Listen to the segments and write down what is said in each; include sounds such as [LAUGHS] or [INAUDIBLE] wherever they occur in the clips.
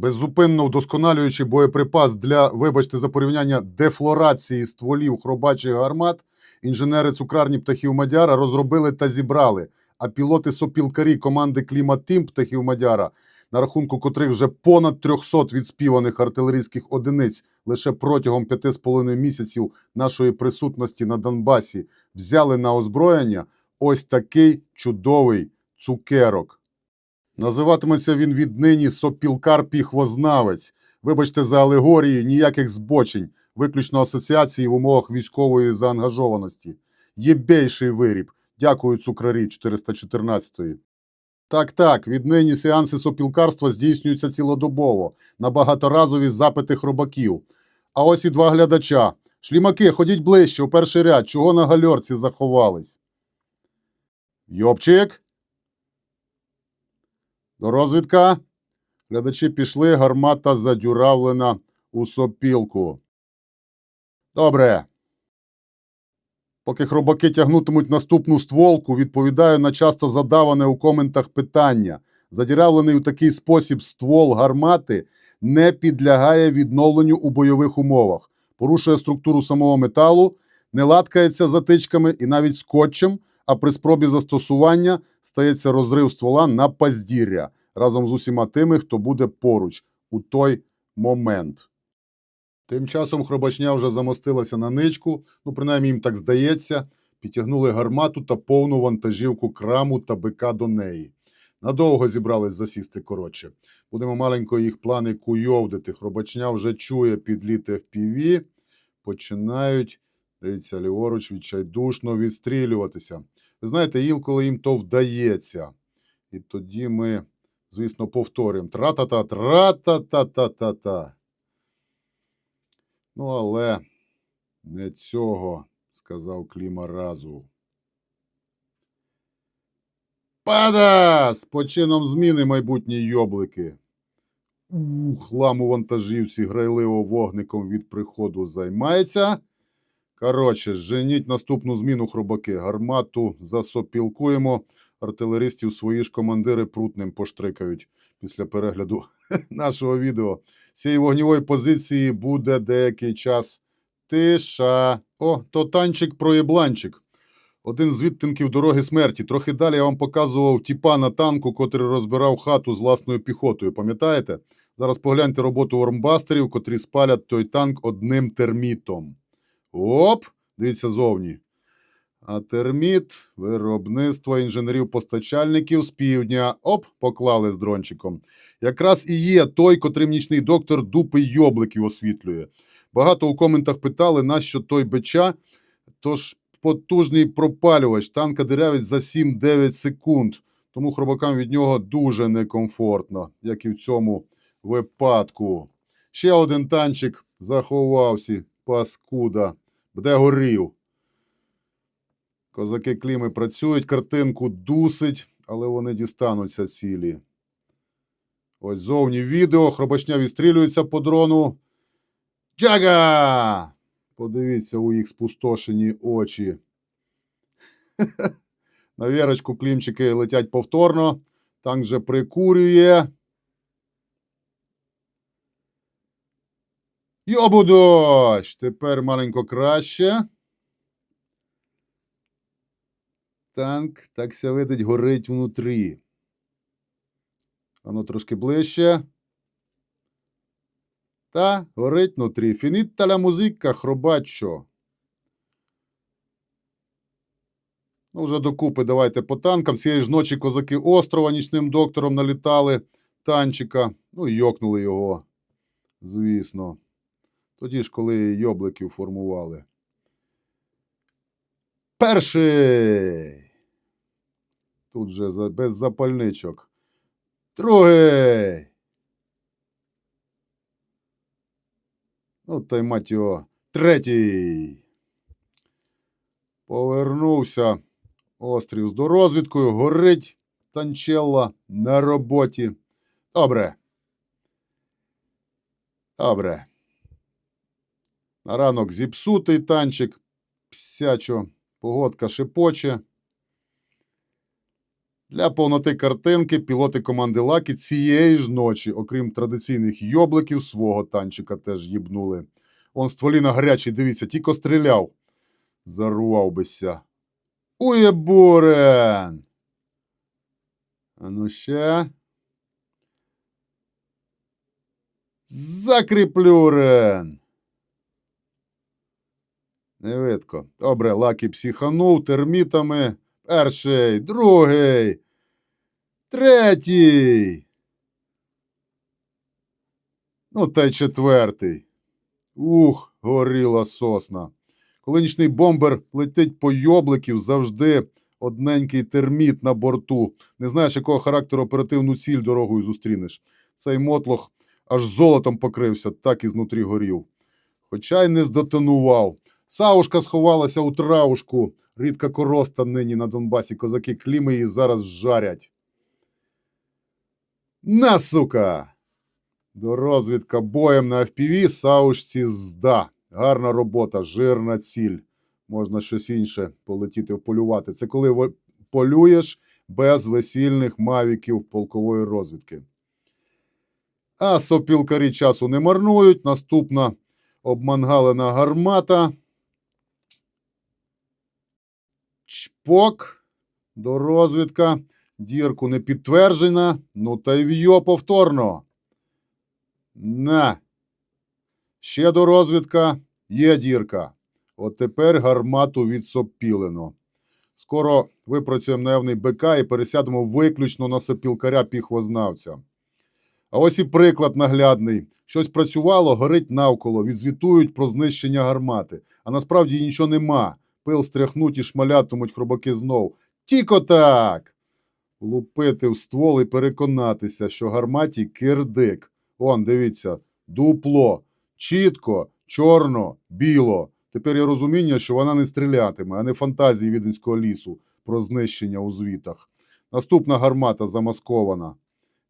беззупинно вдосконалюючи боєприпас для, вибачте, за порівняння дефлорації стволів хробачих гармат, інженери цукрарні птахів Мадяра розробили та зібрали. А пілоти сопілкарі команди Клімат Тім птахів Мадяра, на рахунку котрих вже понад 300 відспіваних артилерійських одиниць лише протягом 5,5 місяців нашої присутності на Донбасі, взяли на озброєння ось такий чудовий цукерок. Називатиметься він віднині сопілкар піхвознавець. Вибачте за алегорії, ніяких збочень, виключно асоціації в умовах військової заангажованості. Єбейший виріб. Дякую, цукрарі 414-ї. Так, так, віднині сеанси сопілкарства здійснюються цілодобово на багаторазові запити хробаків. А ось і два глядача. Шлімаки, ходіть ближче, у перший ряд, чого на гальорці заховались? Йопчик? Розвідка. Глядачі пішли, гармата задюравлена у сопілку. Добре. Поки хробаки тягнутимуть наступну стволку, відповідаю на часто задаване у коментах питання. Задіравлений у такий спосіб ствол гармати не підлягає відновленню у бойових умовах, порушує структуру самого металу, не латкається затичками і навіть скотчем, а при спробі застосування стається розрив ствола на паздір'я разом з усіма тими, хто буде поруч у той момент. Тим часом хробачня вже замостилася на ничку, ну, принаймні їм так здається, підтягнули гармату та повну вантажівку краму та бика до неї. Надовго зібрались засісти коротше. Будемо маленько їх плани куйовдити. Хробачня вже чує підліти в піві, починають, дивіться, ліворуч відчайдушно відстрілюватися. Ви знаєте, інколи їм то вдається. І тоді ми, звісно, повторюємо. Тра-та-та, тра-та-та-та-та-та. Ну, але не цього, сказав Кліма разу. Пада! З почином зміни майбутні йоблики. Ух, лам у вантажівці грайливо вогником від приходу займається. Коротше, женіть наступну зміну хробаки. Гармату засопілкуємо. Артилеристів свої ж командири прутним поштрикають після перегляду [LAUGHS] нашого відео. З цієї вогнівої позиції буде деякий час тиша. О, то танчик проєбланчик. Один з відтинків дороги смерті. Трохи далі я вам показував тіпа на танку, котрий розбирав хату з власною піхотою. Пам'ятаєте? Зараз погляньте роботу вормбастерів, котрі спалять той танк одним термітом. Оп! Дивіться зовні. А терміт виробництво інженерів-постачальників з півдня. Оп, поклали з дрончиком. Якраз і є той, котрим нічний доктор дупи йобликів освітлює. Багато у коментах питали, нащо той бича. Тож потужний пропалювач, танка дирявить за 7-9 секунд. Тому хробакам від нього дуже некомфортно, як і в цьому випадку. Ще один танчик заховався, паскуда, де горів. Козаки кліми працюють, картинку дусить, але вони дістануться цілі. Ось зовні відео. Хробачня відстрілюється по дрону. Джага! Подивіться у їх спустошені очі. [LAUGHS] На вірочку клімчики летять повторно. Танк вже прикурює. Йобу дощ! Тепер маленько краще. Танк, так ся видить, горить внутрі. Воно трошки ближче. Та горить внутрі. Фініта ля музика, хробачо. Ну, вже докупи давайте по танкам. Цієї ж ночі козаки острова нічним доктором налітали танчика. Ну, і йокнули його, звісно. Тоді ж, коли йобликів формували. Перший. Тут вже без запальничок. Другий. Ну, та й мать його. Третій. Повернувся острів з дорозвідкою. Горить танчелла на роботі. Добре. Добре. На ранок зіпсутий танчик. Псячо. Погодка шипоче. Для повноти картинки пілоти команди Лакі цієї ж ночі, окрім традиційних йобликів, свого танчика теж їбнули. Он стволіна гарячий, дивіться, тільки стріляв. Зарував бися. Уєбурен! А ну ще. Закріплюрен! Не видко. Добре, Лакі психанув термітами. Перший, другий, третій. Ну, та й четвертий. Ух, горіла сосна. Коли нічний бомбер летить по йобликів, завжди одненький терміт на борту. Не знаєш, якого характеру оперативну ціль дорогою зустрінеш. Цей мотлох аж золотом покрився, так і знутрі горів. Хоча й не здетонував. Саушка сховалася у травушку. Рідка короста нині на Донбасі. Козаки кліми її зараз жарять. На, сука! До розвідка боєм на FPV Саушці зда. Гарна робота, жирна ціль. Можна щось інше полетіти вполювати. Це коли полюєш без весільних мавіків полкової розвідки. А сопілкарі часу не марнують. Наступна обмангалена гармата. Чпок. До розвідка. Дірку не підтверджена. Ну та й в'йо повторно. На. Ще до розвідка. Є дірка. От тепер гармату відсопілено. Скоро випрацюємо наявний БК і пересядемо виключно на сопілкаря піхвознавця. А ось і приклад наглядний. Щось працювало, горить навколо, відзвітують про знищення гармати. А насправді нічого нема. Пил стряхнуть і шмалятимуть хробаки знов. Тіко так! Лупити в ствол і переконатися, що гарматі кирдик. Он, дивіться, дупло. Чітко, чорно, біло. Тепер є розуміння, що вона не стрілятиме, а не фантазії віденського лісу про знищення у звітах. Наступна гармата замаскована.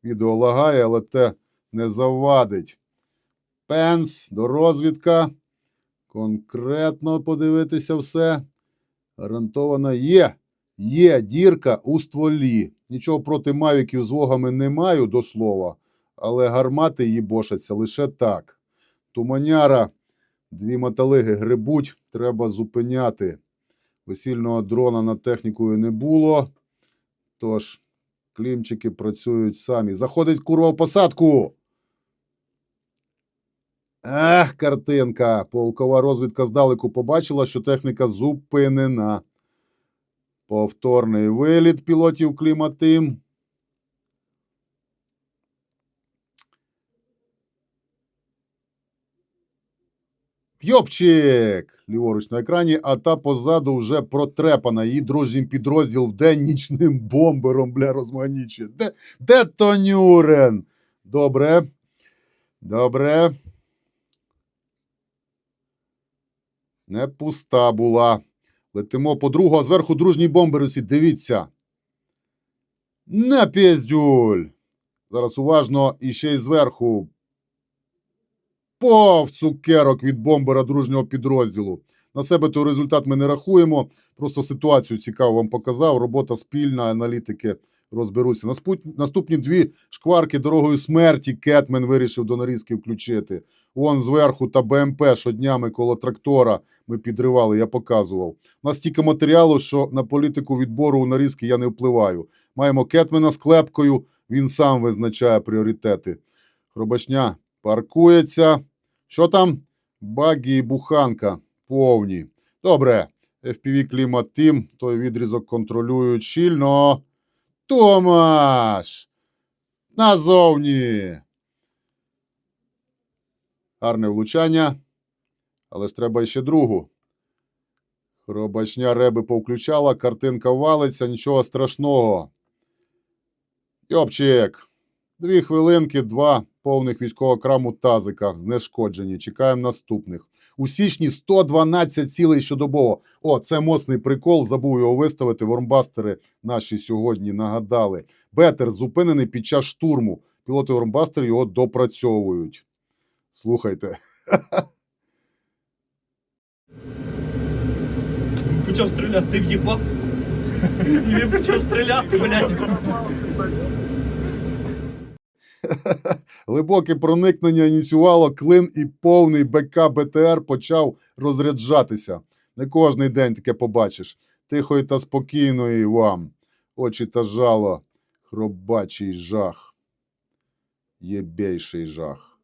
Відео лагає, але те не завадить. Пенс до розвідка. Конкретно подивитися все. Гарантована є. Є дірка у стволі. Нічого проти мавіків з вогами не маю до слова, але гармати їбошаться лише так. Туманяра, дві металиги грибуть, треба зупиняти. Весільного дрона над технікою не було. Тож, клімчики працюють самі. Заходить курва в посадку. Ех, картинка. Полкова розвідка здалеку побачила, що техніка зупинена. Повторний виліт пілотів кліматим. Йопчик! Ліворуч на екрані, а та позаду вже протрепана. Її дружнім підрозділ вдень нічним бомбером, бля, розманічує. Де, де Тонюрен? Добре. Добре. Не пуста була. Летимо по другу, а зверху дружній бомбер усі. Дивіться. На піздюль. Зараз уважно і ще й зверху. Пов цукерок від бомбера дружнього підрозділу. На себе той результат ми не рахуємо. Просто ситуацію цікаво вам показав. Робота спільна, аналітики розберуться. Наступні дві шкварки дорогою смерті Кетмен вирішив до нарізки включити. Вон зверху та БМП щоднями коло трактора ми підривали, я показував. У нас стільки матеріалу, що на політику відбору у нарізки я не впливаю. Маємо Кетмена з клепкою, він сам визначає пріоритети. Хробачня паркується. Що там? Багі і буханка повні. Добре. FPV Клімат Тім, той відрізок контролюють щільно. Томаш! Назовні! Гарне влучання. Але ж треба ще другу. Хробачня реби повключала, картинка валиться, нічого страшного. Йопчик. Дві хвилинки, два повних військового краму тазика знешкоджені. Чекаємо наступних. У січні 112 цілей щодобово. О, це моцний прикол. Забув його виставити. Вормбастери наші сьогодні нагадали. Бетер зупинений під час штурму. Пілоти Вормбастер його допрацьовують. Слухайте. Почав стріляти, ти в'їбав. Він почав стріляти, блядь. [LAUGHS] Глибоке проникнення ініціювало клин і повний БК БТР почав розряджатися. Не кожний день таке побачиш. Тихої та спокійної вам. Очі та жало, хробачий жах, єбейший жах.